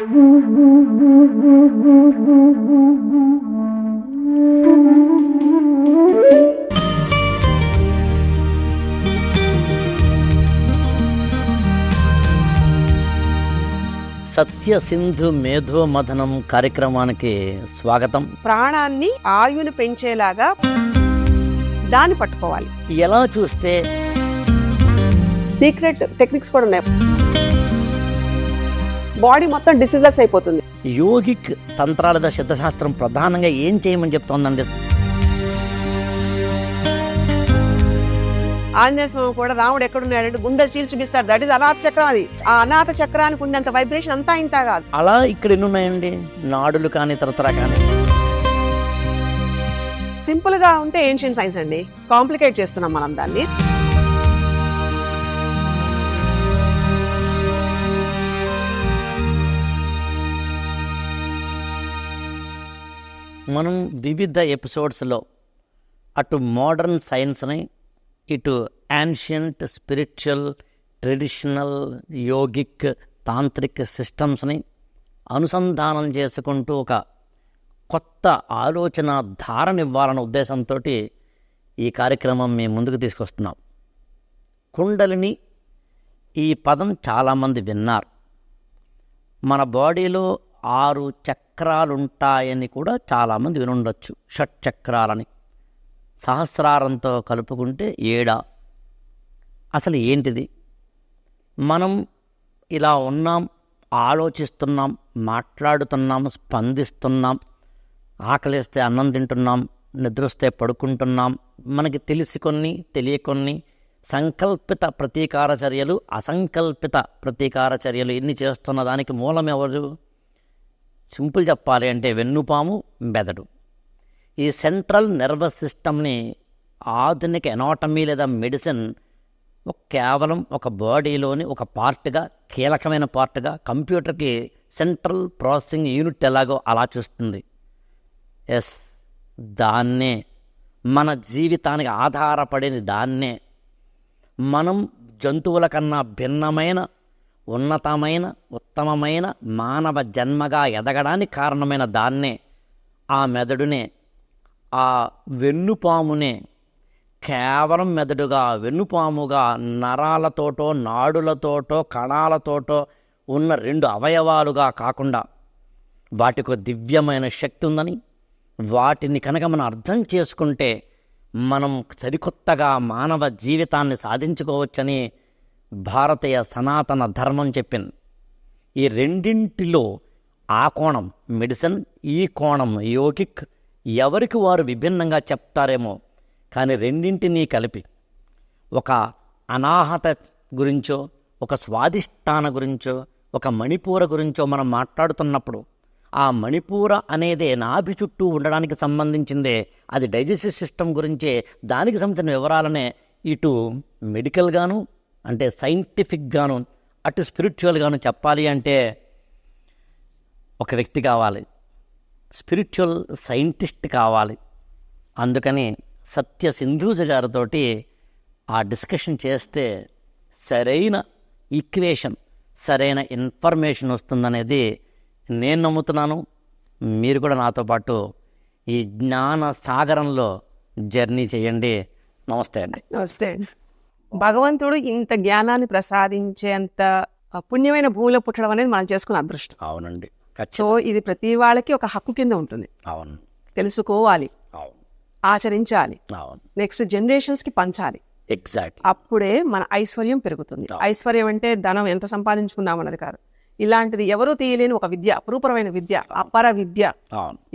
సత్య సింధు మేధో మథనం కార్యక్రమానికి స్వాగతం. ప్రాణాన్ని ఆయుని పెంచేలాగా దాన్ని పట్టుకోవాలి. ఎలా చూస్తే? సీక్రెట్ టెక్నిక్స్ కూడా ఉన్నాయి. బాడీ మొత్తం డిసీజ్లెస్ అయిపోతుంది. యోగిక్ తంత్రాలద సిద్ధశాస్త్రం ప్రధానంగా ఏం చేయమని చెప్తోందండి ఆంజనేయ స్వామి కూడా రాముడు ఎక్కడున్నాడంటే గుండెలు చీల్చి చూపిస్తాడు దట్ ఇస్ అనాథ చక్రం అది. ఆ అనాథ చక్రానికి ఉన్నంత వైబ్రేషన్ అంతా ఇంత కాదు. అలా ఇక్కడ ఎన్ని ఉన్నాయండి నాడులు కానీ తరతరా కానీ? సింపుల్గా ఉంటే ఏన్షియన్ సైన్స్ అండి. కాంప్లికేట్ చేస్తున్నాం మనం దాన్ని. మనం వివిధ ఎపిసోడ్స్లో అటు మోడర్న్ సైన్స్ని ఇటు ancient spiritual traditional yogic tantric సిస్టమ్స్ని అనుసంధానం చేసుకుంటూ ఒక కొత్త ఆలోచన ధారనివ్వాలన్న ఉద్దేశంతో ఈ కార్యక్రమం మేము ముందుకు తీసుకొస్తున్నాం. కుండలిని ఈ పదం చాలామంది విన్నారు. మన బాడీలో ఆరు చక్ర ఉంటాయని కూడా చాలామంది వినుండొచ్చు. షట్ చక్రాలని. సహస్రారంతో కలుపుకుంటే ఏడా? అసలు ఏంటిది? మనం ఇలా ఉన్నాం ఆలోచిస్తున్నాం మాట్లాడుతున్నాం స్పందిస్తున్నాం ఆకలిస్తే అన్నం తింటున్నాం నిద్రొస్తే పడుకుంటున్నాం మనకి తెలిసి కొన్ని తెలియకొన్ని సంకల్పిత ప్రతీకార చర్యలు అసంకల్పిత ప్రతీకార చర్యలు ఎన్ని చేస్తున్న దానికి మూలం ఎవరు సింపుల్ చెప్పాలి అంటే వెన్నుపాము మెదడు. ఈ సెంట్రల్ నర్వస్ సిస్టమ్ని ఆధునిక ఎనాటమీ లేదా మెడిసిన్ ఒక కేవలం ఒక బాడీలోని ఒక పార్ట్గా కీలకమైన పార్ట్గా కంప్యూటర్కి సెంట్రల్ ప్రాసెసింగ్ యూనిట్ ఎలాగో అలా చూస్తుంది. ఎస్ దాన్నే. మన జీవితానికి ఆధారపడేది దాన్నే. మనం జంతువుల కన్నా భిన్నమైన ఉన్నతమైన ఉత్తమమైన మానవ జన్మగా ఎదగడానికి కారణమైన దాన్నే ఆ మెదడునే ఆ వెన్నుపామునే కేవలం మెదడుగా వెన్నుపాముగా నరాలతోటో నాడులతోటో కణాలతోటో ఉన్న రెండు అవయవాలుగా కాకుండా వాటికి దివ్యమైన శక్తి ఉందని వాటిని కనుక మనం అర్థం చేసుకుంటే మనం సరికొత్తగా మానవ జీవితాన్ని సాధించుకోవచ్చని భారతీయ సనాతన ధర్మం చెప్పింది. ఈ రెండింటిలో ఆ కోణం మెడిసిన్ ఈ కోణం యోగిక్ ఎవరికి వారు విభిన్నంగా చెప్తారేమో కానీ రెండింటినీ కలిపి ఒక అనాహత గురించో ఒక స్వాధిష్టాన గురించో ఒక మణిపూర గురించో మనం మాట్లాడుతున్నప్పుడు ఆ మణిపూర అనేదే నాభి చుట్టూ ఉండడానికి సంబంధించిందే అది డైజెస్టివ్ సిస్టమ్ గురించే దానికి సంబంధించిన వివరాలనే ఇటు మెడికల్గాను అంటే సైంటిఫిక్గాను అటు స్పిరిచువల్గాను చెప్పాలి అంటే ఒక వ్యక్తి కావాలి. స్పిరిచువల్ సైంటిస్ట్ కావాలి. అందుకని సత్య సింధూజ గారితోటి ఆ డిస్కషన్ చేస్తే సరైన ఈక్వేషన్ సరైన ఇన్ఫర్మేషన్ వస్తుందనేది నేను నమ్ముతున్నాను. మీరు కూడా నాతో పాటు ఈ జ్ఞాన సాగరంలో జర్నీ చేయండి. నమస్తే అండి. నమస్తే భగవంతుడు ఇంత జ్ఞానాన్ని ప్రసాదించేంత పుణ్యమైన భూమిలో పుట్టడం అనేది మనం చేసుకున్న అదృష్టం. అవునండి. సో ఇది ప్రతి వాళ్ళకి ఒక హక్కు కింద ఉంటుంది. అవును. తెలుసుకోవాలి. అవును. ఆచరించాలి. అవును. నెక్స్ట్ జనరేషన్స్కి పంచాలి. ఎగ్జాక్ట్ అప్పుడే మన ఐశ్వర్యం పెరుగుతుంది. ఐశ్వర్యం అంటే ధనం ఎంత సంపాదించుకున్నాం అన్నది కాదు. ఇలాంటిది ఎవరూ తీయలేని ఒక విద్య అపురూపమైన విద్య అపర విద్య.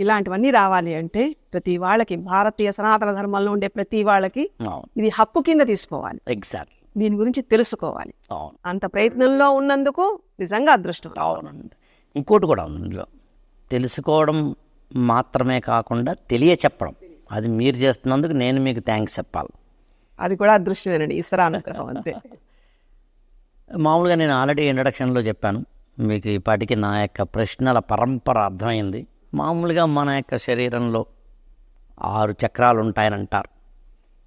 ఇలాంటివన్నీ రావాలి అంటే ప్రతి వాళ్ళకి భారతీయ సనాతన ధర్మంలో ఉండే ప్రతి వాళ్ళకి ఇది హక్కు కింద తీసుకోవాలి. ఎగ్జాక్ట్ దీని గురించి తెలుసుకోవాలి. అంత ప్రయత్నంలో ఉన్నందుకు నిజంగా అదృష్టం. అవునండి ఇంకోటి కూడా ఉంది ఇందులో. తెలుసుకోవడం మాత్రమే కాకుండా తెలియచెప్పడం. అది మీరు చేస్తున్నందుకు నేను మీకు థ్యాంక్స్ చెప్పాలి. అది కూడా అదృష్టమేనండి అనుగ్రహం అంతే. మామూలుగా నేను ఆల్రెడీ ఇంట్రడక్షన్లో చెప్పాను. మీకు ఈ నా యొక్క ప్రశ్నల పరంపర అర్థమైంది. మామూలుగా మన యొక్క శరీరంలో ఆరు చక్రాలు ఉంటాయని అంటారు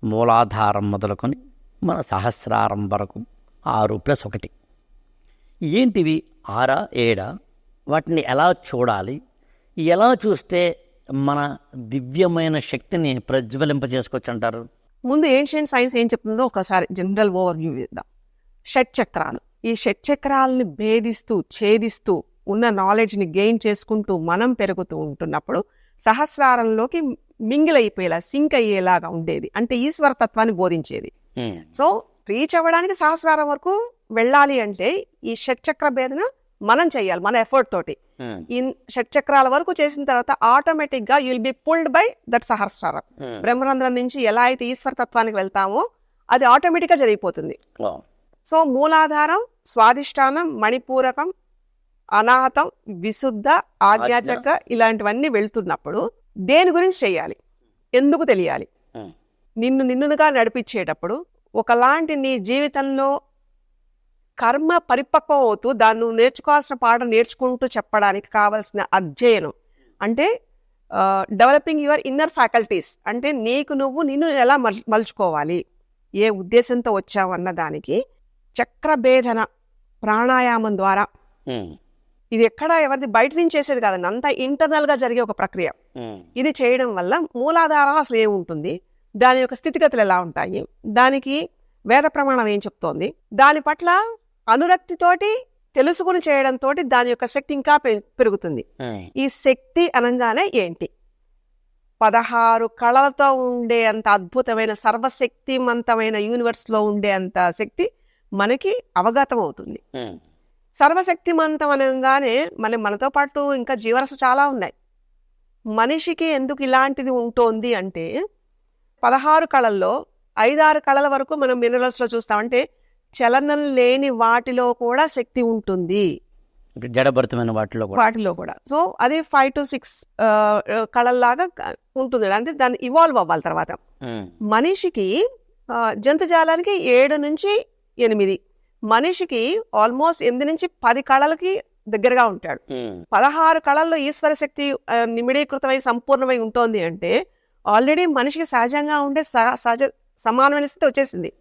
మూలాధారం మొదలుకొని మన సహస్రారం వరకు ఆరు ప్లస్ ఒకటి. ఏంటివి? ఆరా ఏడా? వాటిని ఎలా చూడాలి? ఎలా చూస్తే మన దివ్యమైన శక్తిని ప్రజ్వలింప చేసుకోవచ్చు అంటారు ముందు ఏన్షియంట్ సైన్స్ ఏం చెప్తుందో ఒకసారి జనరల్ ఓవర్ వ్యూ ఇద్దాం షట్ చక్రాలు. ఈ షట్ చక్రాలని భేదిస్తూ ఛేదిస్తూ ఉన్న నాలెడ్జ్ని గెయిన్ చేసుకుంటూ మనం పెరుగుతూ ఉంటున్నప్పుడు సహస్రారంలోకి మింగిల్ అయిపోయేలా సింక్ అయ్యేలాగా ఉండేది. అంటే ఈశ్వర తత్వాన్ని బోధించేది సో రీచ్ అవ్వడానికి సహస్రారం వరకు వెళ్ళాలి అంటే ఈ షట్ చక్ర భేదన మనం చేయాలి మన ఎఫర్ట్ తోటి. ఉమ్, ఈ షట్ చక్రాల వరకు చేసిన తర్వాత ఆటోమేటిక్గా you'll be pulled by that సహస్రారం. ఉమ్. బ్రహ్మరంధ్రం నుంచి ఎలా అయితే ఈశ్వర తత్వానికి వెళ్తామో అది ఆటోమేటిక్గా జరిగిపోతుంది సో మూలాధారం స్వాదిష్టానం మణిపూరకం అనాహతం విశుద్ధ ఆజ్ఞాచక్ర ఇలాంటివన్నీ వెళ్తున్నప్పుడు దేని గురించి చేయాలి ఎందుకు తెలియాలి? నిన్ను నిన్నుగా నడిపించేటప్పుడు ఒకలాంటి నీ జీవితంలో కర్మ పరిపక్వం అవుతూ దాన్ని నువ్వు నేర్చుకోవాల్సిన పాఠం నేర్చుకుంటూ చెప్పడానికి కావలసిన అధ్యయనం అంటే డెవలపింగ్ యువర్ ఇన్నర్ ఫ్యాకల్టీస్ అంటే నీకు నువ్వు నిన్ను ఎలా మల్ మలుచుకోవాలి? ఏ ఉద్దేశంతో వచ్చావు అన్న దానికి చక్రభేదన ప్రాణాయామం ద్వారా. ఇది ఎక్కడ ఎవరిది బయట నుంచి చేసేది కాదండి. అంతా internal గా జరిగే ఒక ప్రక్రియ. ఇది చేయడం వల్ల మూలాధారం అసలు ఏముంటుంది? దాని యొక్క స్థితిగతులు ఎలా ఉంటాయి? దానికి వేద ప్రమాణం ఏం చెప్తోంది? దాని పట్ల అనురక్తితోటి తెలుసుకుని చేయడంతో దాని యొక్క శక్తి ఇంకా పెరుగుతుంది. ఈ శక్తి అనగానే ఏంటి? పదహారు కళలతో ఉండే అంత అద్భుతమైన సర్వశక్తిమంతమైన యూనివర్స్లో ఉండే అంత శక్తి మనకి అవగతం అవుతుంది. సర్వశక్తిమంతం అనగానే మన మనతో పాటు ఇంకా జీవరస చాలా ఉన్నాయి. మనిషికి ఎందుకు ఇలాంటిది ఉంటుంది అంటే పదహారు కళల్లో ఐదారు కళల వరకు మనం మినరల్స్లో చూస్తాం. అంటే చలనం లేని వాటిలో కూడా శక్తి ఉంటుంది. జడభరితమైన వాటిలో కూడా. వాటిలో కూడా. సో అది ఫైవ్ టు సిక్స్ కళల్లాగా ఉంటుంది. అంటే దాన్ని ఇవాల్వ్ అవ్వాలి తర్వాత. మనిషికి జంతుజాలానికి ఏడు నుంచి ఎనిమిది. మనిషికి ఆల్మోస్ట్ ఎనిమిది నుంచి పది కళలకి దగ్గరగా ఉంటాడు. పదహారు కళల్లో ఈశ్వర శక్తి నిమిడీకృతమై సంపూర్ణమై ఉంటుంది అంటే ఆల్రెడీ మనిషికి సహజంగా ఉండే సహ- సహజ సమానమైన స్థితి వచ్చేసింది.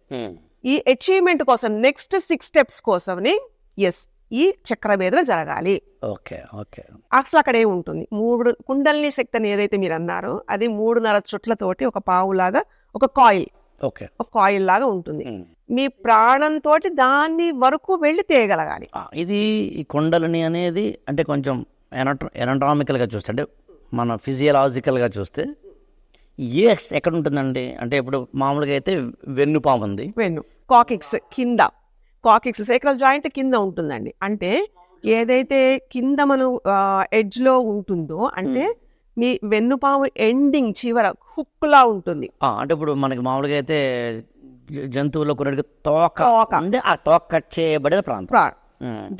ఈ అచీవ్మెంట్ కోసం నెక్స్ట్ సిక్స్ స్టెప్స్ కోసమని ఎస్ ఈ చక్రభేదన జరగాలి. Okay okay. అసలు అక్కడ ఏముంటుంది? మూడు కుండలిని శక్తి అని ఏదైతే మీరు అన్నారో అది మూడున్నర చుట్లతోటి ఒక పావులాగా ఒక కాయిల్ ఒక కాయిల్ లాగా ఉంటుంది. మీ ప్రాణంతో దాన్ని వరకు వెళ్ళి తేయగలగాలి. ఇది ఈ కొండలని అనేది అంటే కొంచెం ఎనట ఎనటామికల్గా చూస్తే అంటే మన ఫిజియలాజికల్గా చూస్తే ఎస్ ఎక్కడ ఉంటుందండి అంటే ఇప్పుడు మామూలుగా అయితే వెన్నుపాము ఉంది. వెన్ను కాకిక్స్ కింద. కాకిక్స్ సేక్రల్ జాయింట్ కింద ఉంటుందండి. అంటే ఏదైతే కింద మనం ఎడ్జ్లో ఉంటుందో అంటే మీ వెన్నుపాము ఎండింగ్ చివర హుక్లా ఉంటుంది. అంటే ఇప్పుడు మనకి మామూలుగా అయితే జంతువుల్లో కొన్నిటికి తోక. అంటే ఆ తోక కట్ చేయబడిన ప్రాంతం.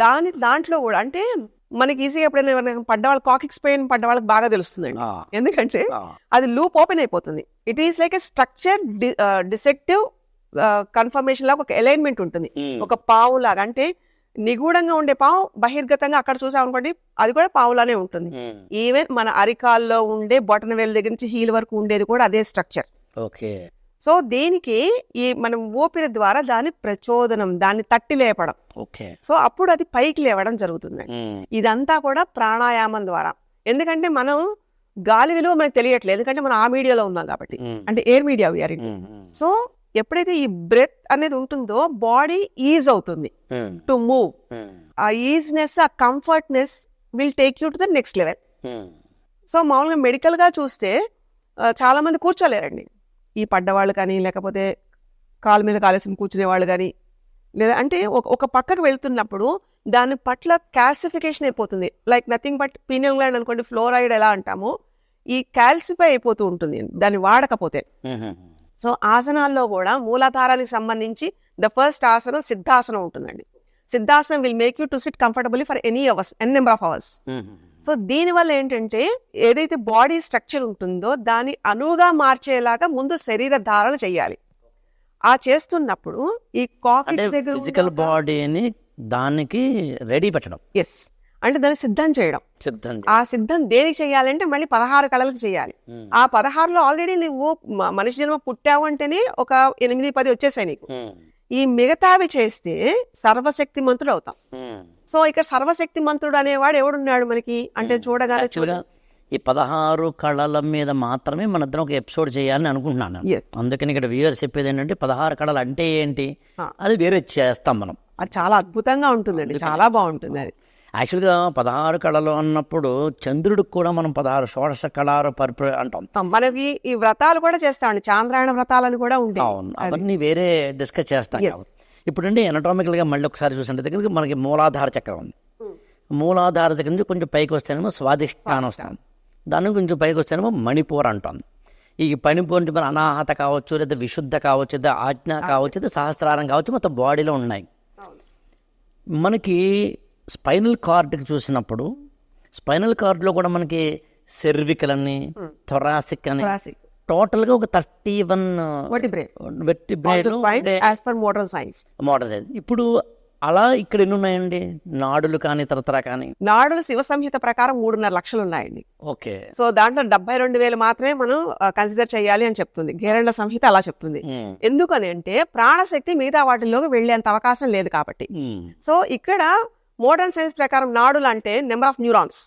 దాని దాంట్లో కూడా అంటే మనకి ఈజీగా ఎప్పుడైనా పడ్డ వాళ్ళకి కాకిక్స్ పెయిన్ పడ్డ వాళ్ళకి బాగా తెలుస్తుందండి. ఎందుకంటే అది లూప్ ఓపెన్ అయిపోతుంది. It is like a structure dissective conformation లాగా ఒక అలైన్మెంట్ ఉంటుంది. ఉమ్, ఒక పావు లాగా అంటే నిగూఢంగా ఉండే పావు బహిర్గతంగా అక్కడ చూసాం అనుకోండి అది కూడా పావులానే ఉంటుంది. ఈవెన్ మన అరికాల్లో ఉండే బొటన వేలు దగ్గర నుంచి హీల్ వరకు ఉండేది కూడా అదే స్ట్రక్చర్. ఓకే. సో దీనికి ఈ మనం ఊపిరి ద్వారా దాని ప్రచోదనం దాన్ని తట్టి లేపడం. ఓకే. సో అప్పుడు అది పైకి లేవడం జరుగుతుంది ఇదంతా కూడా ప్రాణాయామం ద్వారా. ఎందుకంటే మనం గాలి విలువ మనకు తెలియట్లేదు. ఎందుకంటే మనం ఆ మీడియాలో ఉన్నాం కాబట్టి. అంటే ఎయిర్ మీడియా సో ఎప్పుడైతే ఈ బ్రెత్ అనేది ఉంటుందో బాడీ ఈజ్ అవుతుంది. ఉమ్, టు మూవ్. ఉమ్, ఆ ఈజినెస్ ఆ comfortness will take you to the next level. Um, so మామూలుగా మెడికల్గా చూస్తే ఆ, చాలా మంది కూర్చోలేరండి. ఈ పడ్డవాళ్ళు కానీ లేకపోతే కాలు మీద కాలేసుకుని కూర్చునే వాళ్ళు కానీ లేదా అంటే ఒక పక్కకు వెళ్తున్నప్పుడు దాని పట్ల క్యాల్సిఫికేషన్ అయిపోతుంది. Like nothing but pineal gland అనుకోండి ఫ్లోరైడ్ ఎలా అంటామో ఈ క్యాల్సిఫై అయిపోతూ ఉంటుంది. దాన్ని వాడకపోతే. సో ఆసనాల్లో కూడా మూలాధారానికి సంబంధించి ద ఫస్ట్ ఆసనం సిద్ధాసనం ఉంటుందండి. సిద్ధాసనం will make you to sit comfortably for any hours n number of hours. So దీనివల్ల ఏంటంటే ఏదైతే బాడీ స్ట్రక్చర్ ఉంటుందో దాన్ని అనువుగా మార్చేలాగా ముందు శరీర ధారణ చేయాలి. ఆ చేస్తున్నప్పుడు ఈ కాఫీ దగ్గర ఫిజికల్ బాడీని దానికి రెడీ పెట్టడం. ఎస్ అంటే దాన్ని సిద్ధం చేయడం. సిద్ధం ఆ సిద్ధం దేనికి చేయాలంటే మళ్ళీ పదహారు కళలకు చేయాలి. ఆ పదహారులో ఆల్రెడీ నువ్వు మనిషి జన్మ పుట్టావు అంటేనే ఒక ఎనిమిది పది వచ్చేసాయి నీకు. ఈ మిగతావి చేస్తే సర్వశక్తిమంతుడు అవుతాం. ఉమ్, సో ఇక్కడ సర్వశక్తి మంత్రుడు అనేవాడు ఎవడున్నాడు మనకి? అంటే చూడగానే యాక్చువల్గా ఈ పదహారు కళల మీద మాత్రమే మన ఇద్దరం ఒక ఎపిసోడ్ చేయాలని అనుకుంటున్నాను అందుకని ఇక్కడ వ్యూయర్స్ చెప్పేది ఏంటంటే పదహారు కళలు అంటే ఏంటి. అది వేరే చేస్తాం మనం. అది చాలా అద్భుతంగా ఉంటుందండి. చాలా బాగుంటుంది అది. యాక్చువల్గా పదహారు కళలు అన్నప్పుడు చంద్రుడికి కూడా మనం పదహారు షోడశ కళారు పరిప్ర అంటాం. మనకి ఈ వ్రతాలు కూడా చేస్తామండి. చాంద్రాయణ వ్రతాలని కూడా ఉంటాయి అవును. అవన్నీ వేరే డిస్కస్ చేస్తాం. ఇప్పుడండి ఎనటామికల్గా మళ్ళీ ఒకసారి చూసిన దగ్గర మనకి మూలాధార చక్రం ఉంది. మూలాధార దగ్గర నుంచి కొంచెం పైకి వస్తేనేమో స్వాధిష్టానం వస్తాం దాని నుంచి కొంచెం పైకి వస్తేనేమో మణిపూర్ అంటాం. ఈ మణిపూర్ అంటే మన అనాహత కావచ్చు లేదా విశుద్ధ కావచ్చు లేదా ఆజ్ఞ కావచ్చు లేదా సహస్రారం కావచ్చు మొత్తం బాడీలో ఉన్నాయి. మనకి స్పైనల్ కార్డ్కి చూసినప్పుడు స్పైనల్ కార్డ్లో కూడా మనకి సెర్వికల్ అని థొరాసిక్. అని Thoracic. టోటల్గా ఒక థర్టీ వన్ వెట్టి మోడర్న్ సైన్స్ మోడల్ సైజ్. ఇప్పుడు అలా ఇక్కడ ఎన్ని ఉన్నాయండి నాడులు కానీ తరతర కానీ? నాడులు శివ సంహిత ప్రకారం మూడున్నర లక్షలు ఉన్నాయండి ఓకే. సో దాంట్లో డెబ్బై రెండు వేలు మాత్రమే మనం కన్సిడర్ చేయాలి అని చెప్తుంది. గేరండ్ల సంహిత అలా చెప్తుంది. ఎందుకని అంటే ప్రాణశక్తి మిగతా వాటిల్లోకి వెళ్ళేంత అవకాశం లేదు కాబట్టి. సో ఇక్కడ మోడర్న్ సైన్స్ ప్రకారం నాడులు అంటే నెంబర్ ఆఫ్ న్యూరాన్స్.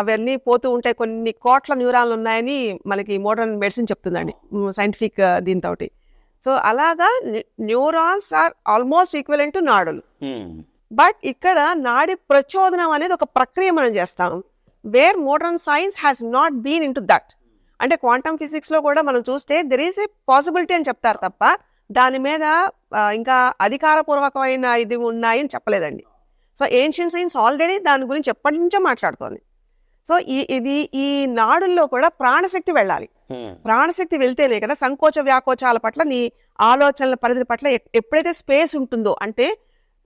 అవన్నీ పోతూ ఉంటాయి కొన్ని కోట్ల న్యూరాన్లు ఉన్నాయని మనకి మోడర్న్ మెడిసిన్ చెప్తుందండి. సైంటిఫిక్ దీంతో సో అలాగా neurons are almost equal to నాడులు. బట్ ఇక్కడ నాడి ప్రచోదనం అనేది ఒక ప్రక్రియ మనం చేస్తాం. Where modern science has not been in to that. అంటే క్వాంటమ్ ఫిజిక్స్లో కూడా మనం చూస్తే దెర్ ఈస్ ఏ పాసిబిలిటీ అని చెప్తారు తప్ప దాని మీద ఇంకా అధికారపూర్వకమైన ఇది ఉన్నాయి అని చెప్పలేదండి. సో ఏన్షియన్ సైన్స్ ఆల్రెడీ దాని గురించి ఎప్పటి నుంచో మాట్లాడుతోంది. సో ఈ ఇది ఈ నాడుల్లో కూడా ప్రాణశక్తి వెళ్ళాలి. ప్రాణశక్తి వెళ్తేనే కదా సంకోచ వ్యాకోచాల పట్ల నీ ఆలోచనల పరిధి పట్ల ఎప్- ఎప్పుడైతే స్పేస్ ఉంటుందో అంటే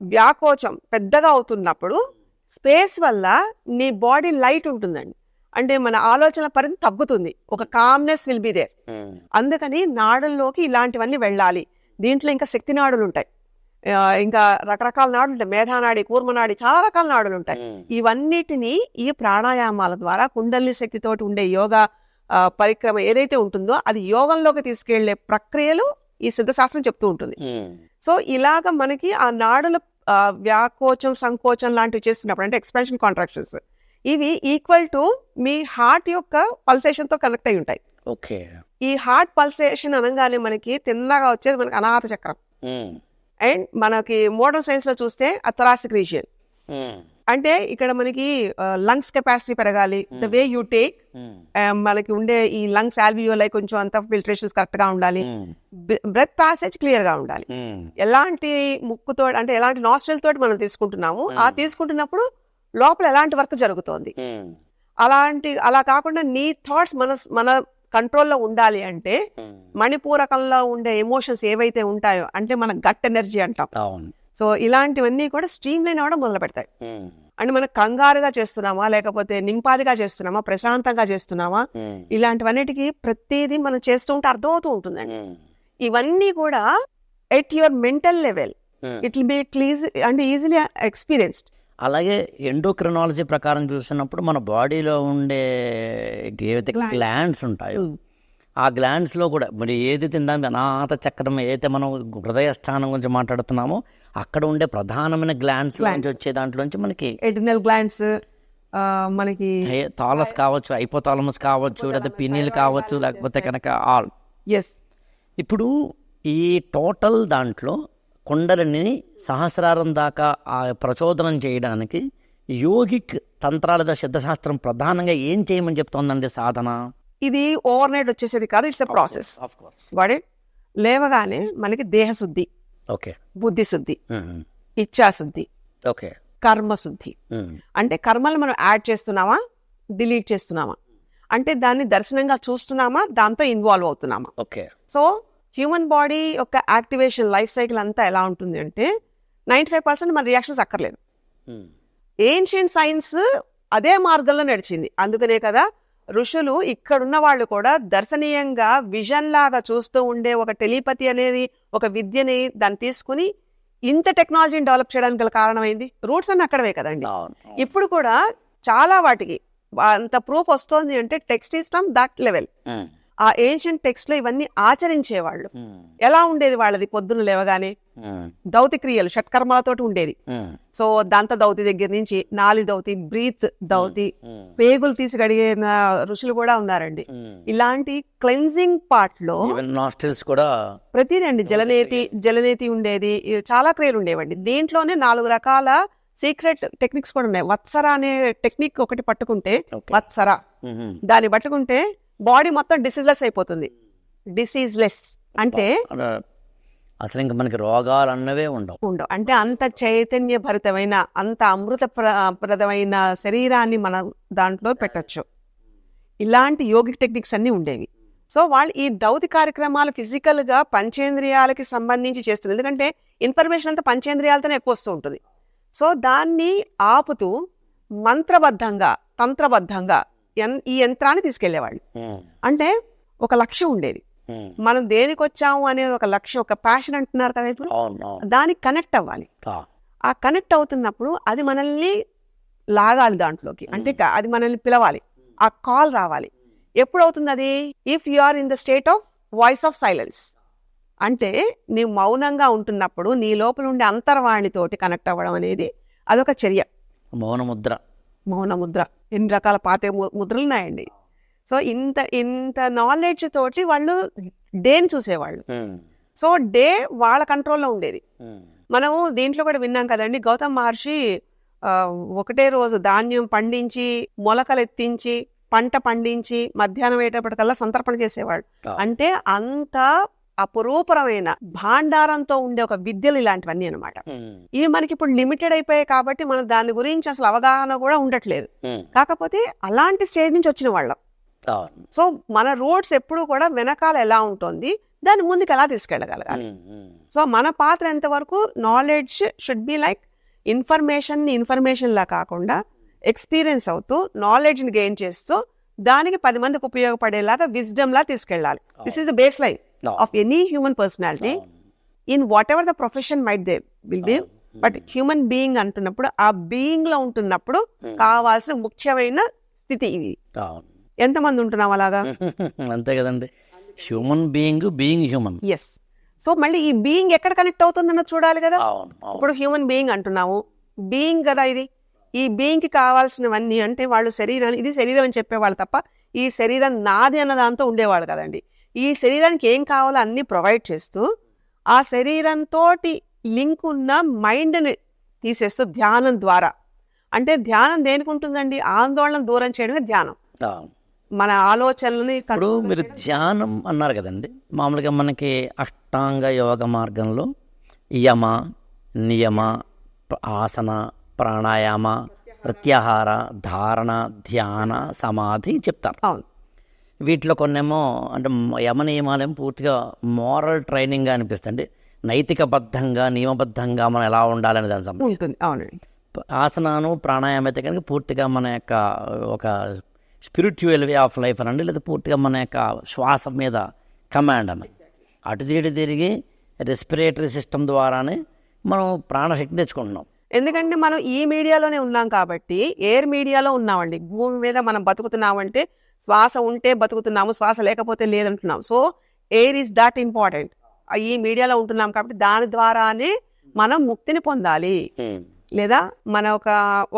వ్యాకోచం పెద్దగా అవుతున్నప్పుడు స్పేస్ వల్ల నీ బాడీ లైట్ ఉంటుందండి. అంటే మన ఆలోచనల పరిధి తగ్గుతుంది. ఒక కామ్నెస్ విల్ బి దేర్ అందుకని నాడుల్లోకి ఇలాంటివన్నీ వెళ్ళాలి. దీంట్లో ఇంకా శక్తి నాడులు ఉంటాయి ఇంకా రకరకాల నాడులు ఉంటాయి. మేధానాడి కూర్మనాడి చాలా రకాల నాడులు ఉంటాయి. ఇవన్నిటిని ఈ ప్రాణాయామాల ద్వారా కుండలిని శక్తితోటి ఉండే యోగా పరిక్రమ ఏదైతే ఉంటుందో అది యోగంలోకి తీసుకెళ్ళే ప్రక్రియలు ఈ సిద్ధశాస్త్రం చెప్తూ ఉంటుంది. సో ఇలాగ మనకి ఆ నాడుల వ్యాకోచం సంకోచం లాంటివి చేస్తున్నప్పుడు అంటే ఎక్స్పెన్షన్ కాంట్రాక్షన్స్ ఇవి ఈక్వల్ టు మీ హార్ట్ యొక్క పల్సేషన్తో కనెక్ట్ అయి ఉంటాయి. ఓకే. ఈ హార్ట్ పల్సేషన్ అనగానే మనకి తిన్నగా వచ్చేది మనకి అనాహత చక్రం. అండ్ మనకి మోడర్న్ సైన్స్లో చూస్తే అథరాసిక్ రీజియన్. ఉమ్, అంటే ఇక్కడ మనకి లంగ్స్ కెపాసిటీ పెరగాలి. ద వే యూ టేక్ మనకి ఉండే ఈ లంగ్స్ ఆల్వియోలై కొంచెం అంత ఫిల్టరేషన్స్ కరెక్ట్గా ఉండాలి. బ్రెత్ ప్యాసేజ్ క్లియర్గా ఉండాలి. ఉమ్, ఎలాంటి ముక్కుతో అంటే ఎలాంటి నాస్ట్రల్ తోటి మనం తీసుకుంటున్నాము ఆ తీసుకుంటున్నప్పుడు లోపల ఎలాంటి వర్క్ జరుగుతోంది? అలాంటి అలా కాకుండా నీ థాట్స్ మన మన కంట్రోల్లో ఉండాలి అంటే మణిపూరకంలో ఉండే ఎమోషన్స్ ఏవైతే ఉంటాయో అంటే మన గట్ ఎనర్జీ అంటాం. సో ఇలాంటివన్నీ కూడా స్ట్రీమ్ లైన్ అవ్వడం మొదలు పెడతాయి అంటే మనం కంగారుగా చేస్తున్నామా లేకపోతే నింపాదిగా చేస్తున్నామా ప్రశాంతంగా చేస్తున్నామా ఇలాంటివన్నిటికీ ప్రతిదీ మనం చేస్తూ ఉంటే అర్థమవుతూ ఉంటుందండి ఇవన్నీ కూడా at your mental level. It will be clears అంటే ఈజీలీ ఎక్స్పీరియన్స్డ్. అలాగే ఎండోక్రినాలజీ ప్రకారం చూసినప్పుడు మన బాడీలో ఉండే ఏవైతే గ్లాండ్స్ ఉంటాయో ఆ గ్లాండ్స్లో కూడా మరి ఏది తిందాం అనాథ చక్రం ఏదైతే మనం హృదయ స్థానం గురించి మాట్లాడుతున్నామో అక్కడ ఉండే ప్రధానమైన గ్లాండ్స్ నుంచి వచ్చే దాంట్లోంచి మనకి ఎడినల్ గ్లాండ్స్ మనకి థాలస్ కావచ్చు ఐపోథాలమస్ కావచ్చు లేదా పిన్నీలు కావచ్చు లేకపోతే కనుక ఆల్. ఎస్ ఇప్పుడు ఈ టోటల్ దాంట్లో కుండలిని సహస్రారం దాకా ఆ ప్రచోదనం చేయడానికి యోగిక్ తంత్రాల సిద్ధశాస్త్రం ప్రధానంగా ఏం చేయమని చెప్తోందండి సాధన? ఇది ఓవర్ నైట్ వచ్చేసేది కాదు ఇట్స్ ఎ ప్రాసెస్ వాడే లేవగానే మనకి దేహశుద్ధి ఓకే. బుద్ధి శుద్ధి ఇచ్ఛాశుద్ధి ఓకే. కర్మశుద్ధి. అంటే కర్మలు మనం యాడ్ చేస్తున్నామా డిలీట్ చేస్తున్నామా? అంటే దాన్ని దర్శనంగా చూస్తున్నామా దాంతో ఇన్వాల్వ్ అవుతున్నామా? ఓకే. సో హ్యూమన్ బాడీ యొక్క యాక్టివేషన్ లైఫ్ సైకిల్ అంతా ఎలా ఉంటుంది అంటే నైంటీ ఫైవ్ పర్సెంట్ మన రియాక్షన్స్ అక్కర్లేదు. ఏన్షియంట్ సైన్స్ అదే మార్గంలో నడిచింది. అందుకనే కదా ఋషులు ఇక్కడున్న వాళ్ళు కూడా దర్శనీయంగా విజన్ లాగా చూస్తూ ఉండే ఒక టెలిపతి అనేది ఒక విద్యని దాన్ని తీసుకుని ఇంత టెక్నాలజీని డెవలప్ చేయడానికి గల కారణమైంది? రూట్స్ అన్ని అక్కడవే కదండి. ఇప్పుడు కూడా చాలా వాటికి అంత ప్రూఫ్ వస్తోంది అంటే text is from that level ఆ ఏన్షియంట్ టెక్స్ట్లో ఇవన్నీ ఆచరించేవాళ్ళు. ఎలా ఉండేది వాళ్ళది పొద్దున లేవగానే? దౌతి క్రియలు షట్కర్మలతోటి ఉండేది. సో దంత దౌతి దగ్గర నుంచి నాలి దౌతి బ్రీత్ దౌతి పేగులు తీసి గడిగిన ఋషులు కూడా ఉన్నారండి. ఇలాంటి క్లెన్జింగ్ పార్ట్లో కూడా ప్రతిదీ అండి జలనేతి జలనేతి ఉండేది. చాలా క్రియలు ఉండేవండి. దీంట్లోనే నాలుగు రకాల సీక్రెట్ టెక్నిక్స్ కూడా ఉన్నాయి. వత్సర అనే టెక్నిక్ ఒకటి పట్టుకుంటే. వత్సర. దాన్ని పట్టుకుంటే బాడీ మొత్తం డిసీజ్లెస్ అయిపోతుంది. డిసీజ్లెస్. అంటే? అసలు ఇంకా మనకి రోగాలు అన్నవే ఉండవు. ఉండవు. అంటే అంత చైతన్య భరితమైన అంత అమృత ప్ర- ప్రదమైన శరీరాన్ని మనం దాంట్లో పెట్టొచ్చు. ఇలాంటి యోగిక్ టెక్నిక్స్ అన్నీ ఉండేవి. సో వాళ్ళు ఈ దౌతి కార్యక్రమాలు physical గా పంచేంద్రియాలకి సంబంధించి చేస్తుంది. ఎందుకంటే ఇన్ఫర్మేషన్ అంతా పంచేంద్రియాలతోనే ఎక్కువ వస్తూ ఉంటుంది. సో దాన్ని ఆపుతూ మంత్రబద్ధంగా తంత్రబద్ధంగా ఈ యంత్రాన్ని తీసుకెళ్ళేవాళ్ళు అంటే ఒక లక్ష్యం ఉండేది. మనం దేనికి వచ్చాము అనే ఒక లక్ష్యం ఒక ప్యాషన్ అంటున్నారు కదా ఇప్పుడు? దానికి కనెక్ట్ అవ్వాలి. ఆ, కనెక్ట్ అవుతున్నప్పుడు అది మనల్ని లాగాలి దాంట్లోకి. అంటే అది మనల్ని పిలవాలి. ఆ కాల్ రావాలి. ఎప్పుడు అవుతుంది అది if you are in the state of voice of silence అంటే నీవు మౌనంగా ఉంటున్నప్పుడు నీ లోపల ఉండే అంతర్వాణితోటి కనెక్ట్ అవ్వడం అనేది అదొక చర్య. మౌన ముద్ర మౌన ముద్ర. ఎన్ని రకాల పాత ముద్రలు ఉన్నాయండి సో ఇంత ఇంత నాలెడ్జ్ తోటి వాళ్ళు డేని చూసేవాళ్ళు. సో డే వాళ్ళ కంట్రోల్లో ఉండేది. మనము దీంట్లో కూడా విన్నాం కదండి గౌతమ్ మహర్షి ఒకటే రోజు ధాన్యం పండించి మొలకలు ఎత్తించి పంట పండించి మధ్యాహ్నం అయ్యేటప్పటికల్లా సంతర్పణ చేసేవాళ్ళు. అంటే అంత అపురూపరమైన భాండారంతో ఉండే ఒక విద్యలు ఇలాంటివన్నీ అన్నమాట. ఉమ్, ఇవి మనకి ఇప్పుడు లిమిటెడ్ అయిపోయాయి కాబట్టి మన దాని గురించి అసలు అవగాహన కూడా ఉండట్లేదు. కాకపోతే అలాంటి స్టేజ్ నుంచి వచ్చిన వాళ్ళం. సో మన రోడ్స్ ఎప్పుడు కూడా వెనకాల ఎలా ఉంటుంది దాన్ని ముందుకు ఎలా తీసుకెళ్ళగలగాలి? సో మన పాత్ర ఎంతవరకు knowledge should be like information information లా కాకుండా ఎక్స్పీరియన్స్ అవుతూ నాలెడ్జ్ని గెయిన్ చేస్తూ దానికి పది మందికి ఉపయోగపడేలాగా విజ్డమ్ లా తీసుకెళ్ళాలి. This is the baseline. Of any human personality. In whatever the profession might they will be but human being అంటున్నప్పుడు ఆ బీయింగ్లో ఉంటున్నప్పుడు కావాల్సిన ముఖ్యమైన స్థితి ఇది. ఎంతమంది ఉంటున్నాం అలాగా? అంతే కదండి. Human being being human yes so మళ్ళీ ఈ బీయింగ్ ఎక్కడ కనెక్ట్ అవుతుందన్నది చూడాలి కదా? ఇప్పుడు హ్యూమన్ బీయింగ్ అంటున్నాము. బీయింగ్ కదా ఇది? ఈ బీయింగ్కి కావాల్సినవన్నీ అంటే వాళ్ళు శరీరాన్ని ఇది శరీరం అని చెప్పేవాళ్ళు తప్ప ఈ శరీరం నాది అన్న దాంతో ఉండేవాళ్ళు కదండి. ఈ శరీరానికి ఏం కావాలో అన్ని ప్రొవైడ్ చేస్తూ ఆ శరీరంతో లింక్ ఉన్న మైండ్ని తీసేస్తూ ధ్యానం ద్వారా. అంటే ధ్యానం దేనికి ఉంటుందండి? ఆందోళన దూరం చేయడమే ధ్యానం. మన ఆలోచనల్ని ఇప్పుడు మీరు ధ్యానం అన్నారు కదండి. మామూలుగా మనకి అష్టాంగ యోగ మార్గంలో యమ నియమ ఆసన ప్రాణాయామ ప్రత్యాహార ధారణ ధ్యాన సమాధి చెప్తారు. వీటిలో కొన్నేమో అంటే యమ నియమాలేమో పూర్తిగా మోరల్ ట్రైనింగ్గా అనిపిస్తుంది నైతికబద్ధంగా నియమబద్ధంగా మనం ఎలా ఉండాలనే దాని సంబంధించి ఆసనాను ప్రాణాయామం అయితే కనుక పూర్తిగా మన యొక్క ఒక స్పిరిచువల్ వే ఆఫ్ లైఫ్ అనండి లేదా పూర్తిగా మన యొక్క శ్వాస మీద కమాండ్ అని. అటు తిరిగి తిరిగి రెస్పిరేటరీ సిస్టమ్ ద్వారానే మనం ప్రాణశక్తి తెచ్చుకుంటున్నాం. ఎందుకంటే మనం ఈ మీడియాలోనే ఉన్నాం కాబట్టి ఎయిర్ మీడియాలో ఉన్నామండి. భూమి మీద మనం బతుకుతున్నామంటే శ్వాస ఉంటే బతుకుతున్నాము శ్వాస లేకపోతే లేదంటున్నాం. So air is that important ఈ మీడియాలో ఉంటున్నాం కాబట్టి దాని ద్వారానే మనం ముక్తిని పొందాలి. లేదా మన ఒక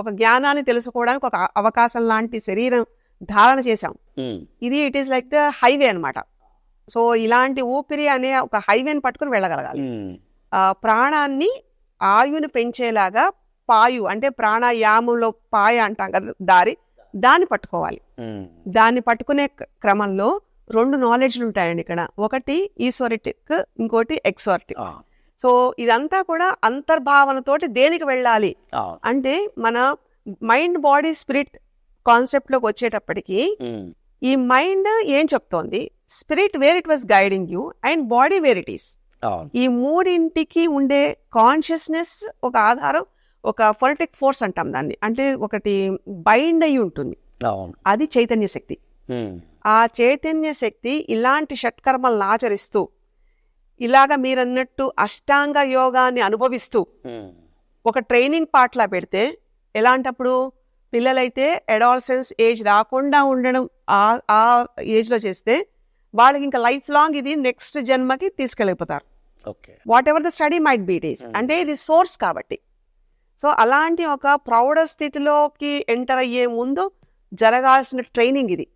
ఒక జ్ఞానాన్ని తెలుసుకోవడానికి ఒక అవకాశం లాంటి శరీరం ధారణ చేశాం. ఇది it is like the highway అన్నమాట. సో ఇలాంటి ఊపిరి అనే ఒక హైవేని పట్టుకుని వెళ్ళగలగాలి. ప్రాణాన్ని ఆయుని పెంచేలాగా పాయు అంటే ప్రాణాయామంలో పాయ అంటాం కదా దారి. దాన్ని పట్టుకోవాలి. దాన్ని పట్టుకునే క్రమంలో రెండు నాలెడ్జ్లు ఉంటాయండి ఇక్కడ. ఒకటి ఈశ్వరిటిక్ ఇంకోటి ఎక్సోరిటిక్. సో ఇదంతా కూడా అంతర్భావనతోటి దేనికి వెళ్ళాలి? అంటే మన మైండ్ బాడీ స్పిరిట్ కాన్సెప్ట్లోకి వచ్చేటప్పటికి ఈ మైండ్ ఏం చెప్తోంది? Spirit where it was guiding you and body where it is ఈ మూడింటికి ఉండే కాన్షియస్నెస్ ఒక ఆధారం ఒక పొలిటిక్ ఫోర్స్ అంటాం దాన్ని. అంటే ఒకటి బైండ్ అయి ఉంటుంది. అది చైతన్య శక్తి. ఆ చైతన్య శక్తి ఇలాంటి షట్కర్మలను ఆచరిస్తూ ఇలాగ మీరన్నట్టు అష్టాంగ యోగాన్ని అనుభవిస్తూ ఒక ట్రైనింగ్ పార్ట్లా పెడితే ఎలాంటప్పుడు పిల్లలైతే అడాల్సెన్స్ ఏజ్ రాకుండా ఉండడం ఆ ఏజ్లో చేస్తే వాళ్ళకి ఇంకా లైఫ్ లాంగ్ ఇది నెక్స్ట్ జన్మకి తీసుకెళ్ళిపోతారు. Okay. Whatever the study might be this అంటే ఇది సోర్స్ కాబట్టి. సో అలాంటి ఒక ప్రౌఢ స్థితిలోకి ఎంటర్ అయ్యే ముందు జరగాల్సిన ట్రైనింగ్ ఇది.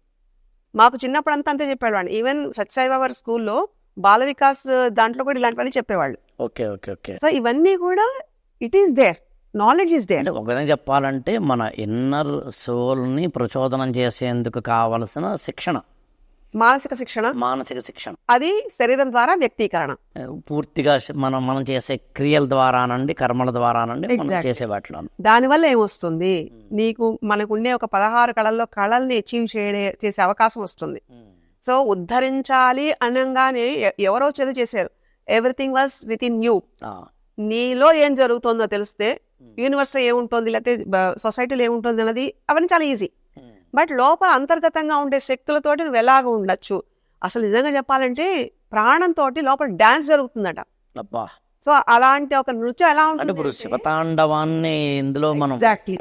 మాకు చిన్నప్పుడు అంతా అంతే చెప్పేవాళ్ళు. ఈవెన్ సత్యసాయిబాబా స్కూల్లో బాల వికాస్ దాంట్లో కూడా ఇలాంటివన్నీ చెప్పేవాళ్ళు. Okay okay okay. సో ఇవన్నీ కూడా it is there. Knowledge is there ఒక విధంగా చెప్పాలంటే మన ఇన్నర్ సోల్ని ప్రచోదనం చేసేందుకు కావలసిన శిక్షణ. మానసిక శిక్షణ. మానసిక శిక్షణ. అది శరీరం ద్వారా వ్యక్తీకరణ. పూర్తిగా మనం మనం చేసే క్రియల ద్వారానండి కర్మల ద్వారానండి మనం Exactly. చేసే వాటిలో దానివల్ల ఏమొస్తుంది? నీకు మనకు ఉండే ఒక పదహారు కళల్లో కళల్ని అచీవ్ చేయడే చేసే అవకాశం వస్తుంది. సో ఉద్ధరించాలి అనగానే ఎవరో చదువు చేశారు. Everything was within you నీలో ఏం జరుగుతుందో తెలిస్తే యూనివర్స్లో ఏముంటుంది లేకపోతే సొసైటీలో ఏముంటుంది అన్నది అవన్నీ చాలా ఈజీ బట్ లోపల అంతర్గతంగా ఉండే శక్తులతోటి నువ్వు ఎలాగ ఉండొచ్చు. అసలు నిజంగా చెప్పాలంటే ప్రాణంతో లోపల డాన్స్ జరుగుతుందట. అబ్బా. సో అలాంటి ఒక నృత్యం ఎలా ఇప్పుడు ఉంటుంది శివతాండవాన్ని ఇందులో మనం ఎగ్జాక్ట్లీ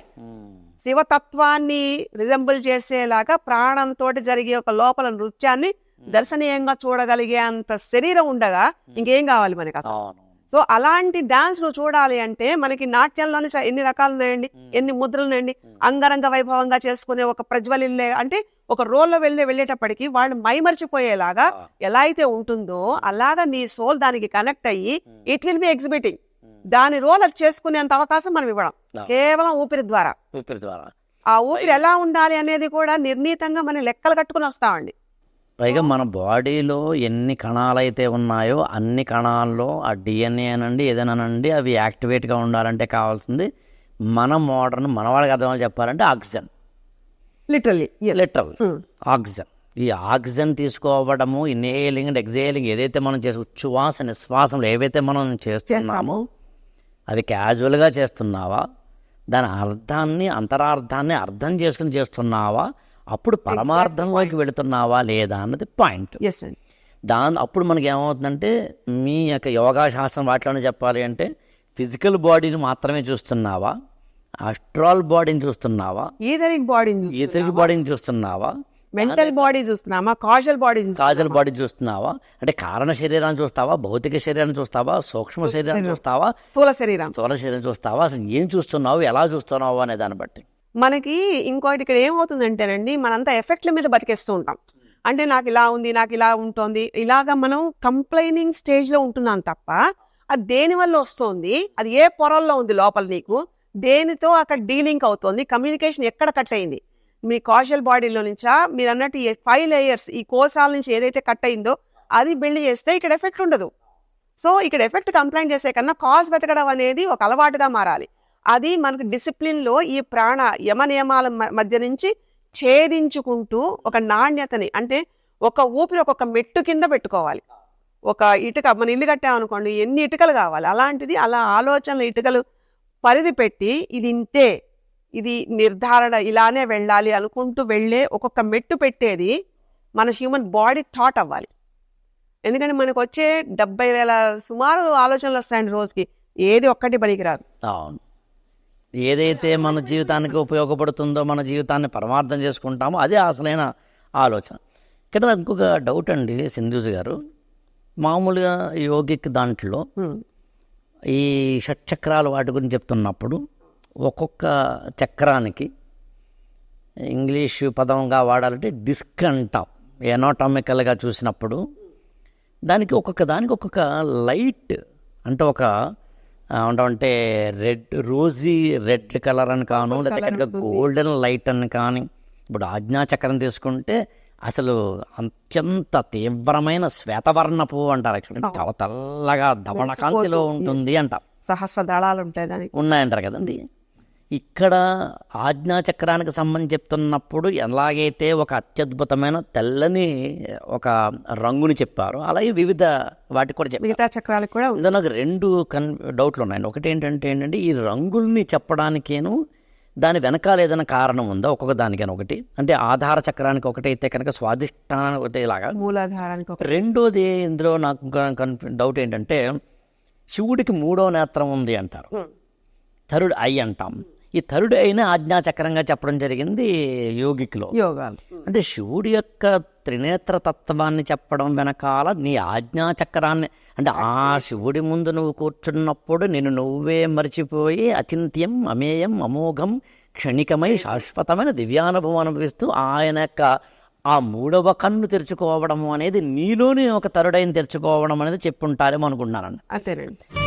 శివతత్వాన్ని రిజంబుల్ చేసేలాగా ప్రాణంతో జరిగే ఒక లోపల నృత్యాన్ని దర్శనీయంగా చూడగలిగే అంత శరీరం ఉండగా ఇంకేం కావాలి మనకి అసలు? సో అలాంటి డాన్స్ నువ్వు చూడాలి అంటే మనకి నాట్యంలోని ఎన్ని రకాలు ఉన్నాయండి? ఎన్ని ముద్రలు ఉన్నాయండి? అంగరంగ వైభవంగా చేసుకునే ఒక ప్రజ్వలిల్లే అంటే ఒక రోల్లో వెళ్ళే వెళ్ళేటప్పటికి వాళ్ళు మైమర్చిపోయేలాగా ఎలా అయితే ఉంటుందో అలాగా నీ సోల్ దానికి కనెక్ట్ అయ్యి ఇట్ విల్ బి ఎగ్జిబిటింగ్ దాని రోల్ అది చేసుకునేంత అవకాశం మనం ఇవ్వడం. కేవలం ఊపిరి ద్వారా. ఊపిరి ద్వారా. ఆ ఊపిరి ఎలా ఉండాలి అనేది కూడా నిర్ణీతంగా మనం లెక్కలు కట్టుకుని వస్తామండి. పైగా మన బాడీలో ఎన్ని కణాలైతే ఉన్నాయో అన్ని కణాల్లో ఆ డిఎన్ఏ అనండి ఏదైనానండి అవి యాక్టివేట్గా ఉండాలంటే కావాల్సింది మన మోడర్న్ మన వాళ్ళకి అర్థం చెప్పాలంటే ఆక్సిజన్. Literally literal oxygen. ఈ ఆక్సిజన్ తీసుకోవడము ఇన్హేలింగ్ అండ్ ఎగ్జేలింగ్ ఏదైతే మనం చేసి ఉచ్ఛ్వాస నిశ్వాసంలో ఏవైతే మనం చేస్తున్నామో అవి క్యాజువల్గా చేస్తున్నావా దాని అర్థాన్ని అంతరార్థాన్ని అర్థం చేసుకుని చేస్తున్నావా అప్పుడు పరమార్థంలోకి వెళుతున్నావా లేదా అన్నది పాయింట్ దాని అప్పుడు మనకి ఏమవుతుందంటే మీ యొక్క యోగా శాస్త్రం వాటిలోనే చెప్పాలి అంటే ఫిజికల్ బాడీని మాత్రమే చూస్తున్నావా? అస్ట్రాల్ బాడీని చూస్తున్నావా? ఈథరిక్ బాడీ ఈథరిక్ బాడీని చూస్తున్నావా? మెంటల్ బాడీ చూస్తున్నామా కాజల్ బాడీ కాజల్ బాడీ చూస్తున్నావా? అంటే కారణ శరీరాన్ని చూస్తావా? భౌతిక శరీరాన్ని చూస్తావా? సూక్ష్మ శరీరాన్ని చూస్తావా? స్థూల శరీరం. స్థూల శరీరం చూస్తావా? అసలు ఏం చూస్తున్నావు? ఎలా చూస్తున్నావు అనే దాన్ని బట్టి. మనకి ఇంకోటి ఇక్కడ ఏమవుతుందంటేనండి మనంతా ఎఫెక్ట్ల మీద బతికేస్తూ ఉంటాం. అంటే నాకు ఇలా ఉంది నాకు ఇలా ఉంటుంది ఇలాగా మనం కంప్లైనింగ్ స్టేజ్లో ఉంటున్నాం తప్ప అది దేని వల్ల వస్తుంది అది ఏ పొరల్లో ఉంది లోపల నీకు దేనితో అక్కడ డీలింగ్ అవుతుంది కమ్యూనికేషన్ ఎక్కడ కట్ అయింది? మీ కాషల్ బాడీలో నుంచా మీరు అన్నట్టు ఈ ఫైవ్ లేయర్స్ ఈ కోసాల నుంచి ఏదైతే కట్ అయిందో అది బిల్డ్ చేస్తే ఇక్కడ ఎఫెక్ట్ ఉండదు. సో ఇక్కడ ఎఫెక్ట్ కంప్లైంట్ చేసే కన్నా కాజ్ వెతకడం అనేది ఒక అలవాటుగా మారాలి. అది మనకు డిసిప్లిన్లో ఈ ప్రాణ యమ నియమాల మ- మధ్య నుంచి ఛేదించుకుంటూ ఒక నాణ్యతని అంటే ఒక ఊపిరి ఒక్కొక్క మెట్టు కింద పెట్టుకోవాలి. ఒక ఇటుక మన ఇల్లు కట్టామనుకోండి ఎన్ని ఇటుకలు కావాలి? అలాంటిది అలా ఆలోచనలు ఇటుకలు పరిధి పెట్టి ఇది ఇంతే ఇది నిర్ధారణ ఇలానే వెళ్ళాలి అనుకుంటూ వెళ్ళే ఒక్కొక్క మెట్టు పెట్టేది మన హ్యూమన్ బాడీ థాట్ అవ్వాలి. ఎందుకంటే మనకు వచ్చే డెబ్బై వేల సుమారు ఆలోచనలు వస్తాయండి రోజుకి. ఏది ఒక్కటి పనికిరాదు. అవును. ఏదైతే మన జీవితానికి ఉపయోగపడుతుందో మన జీవితాన్ని పరమార్థం చేసుకుంటామో అదే అసలైన ఆలోచన. ఇక్కడ నాకు ఇంకొక డౌట్ అండి సింధూజీ గారు. మామూలుగా యోగిక్ దాంట్లో. ఈ షట్చక్రాలు వాటి గురించి చెప్తున్నప్పుడు ఒక్కొక్క చక్రానికి ఇంగ్లీషు పదంగా వాడాలంటే డిస్క్ అంటాం. ఎనాటామికల్గా చూసినప్పుడు దానికి ఒక్కొక్క దానికి ఒక్కొక్క లైట్ అంటే ఒక అంటే రెడ్ రోజీ రెడ్ కలర్ అని కాను లేకపోతే గోల్డెన్ లైట్ అని కానీ ఇప్పుడు ఆజ్ఞాచక్రం తీసుకుంటే అసలు అత్యంత తీవ్రమైన శ్వేతవర్ణపు అంటారు. చాలా తెల్లగా ధవళ కాంతిలో ఉంటుంది అంటారు సహస్ర దళాలు ఉంటాయి దానికి. ఉన్నాయంటారు కదండి. ఇక్కడ ఆజ్ఞాచక్రానికి సంబంధించి చెప్తున్నప్పుడు ఎలాగైతే ఒక అత్యద్భుతమైన తెల్లని ఒక రంగుని చెప్పారో అలాగే వివిధ వాటికి కూడా చెప్పారు. మిగతా చక్రాలకు కూడా ఉంది. ఇందులో నాకు రెండు కన్ డౌట్లు ఉన్నాయండి ఒకటి ఏంటంటే ఏంటంటే ఈ రంగుల్ని చెప్పడానికేను దాని వెనకాల ఏదైనా కారణం ఉందా? ఒక్కొక్క దానికైనా ఒకటి. అంటే ఆధార చక్రానికి ఒకటైతే కనుక స్వాదిష్టానికి ఒకటి ఇలాగా. మూలాధారానికి రెండోది ఇందులో నాకు డౌట్ ఏంటంటే శివుడికి మూడో నేత్రం ఉంది అంటారు. థర్డ్ ఐ అంటాం. ఈ థరుడు అయిన ఆజ్ఞాచక్రంగా చెప్పడం జరిగింది యోగిక్లో. యోగాలు. అంటే శివుడి యొక్క త్రినేత్ర తత్వాన్ని చెప్పడం వెనకాల నీ ఆజ్ఞాచక్రాన్ని అంటే ఆ శివుడి ముందు నువ్వు కూర్చున్నప్పుడు నేను నువ్వే మర్చిపోయి అచింత్యం అమేయం అమోఘం క్షణికమై శాశ్వతమైన దివ్యానుభవం అనుభవిస్తూ ఆయన యొక్క ఆ మూడవ కన్ను తెరుచుకోవడం అనేది నీలోని ఒక తరుడైన తెరుచుకోవడం అనేది చెప్పుంటారేమో అనుకుంటున్నానండి అంతేనండి.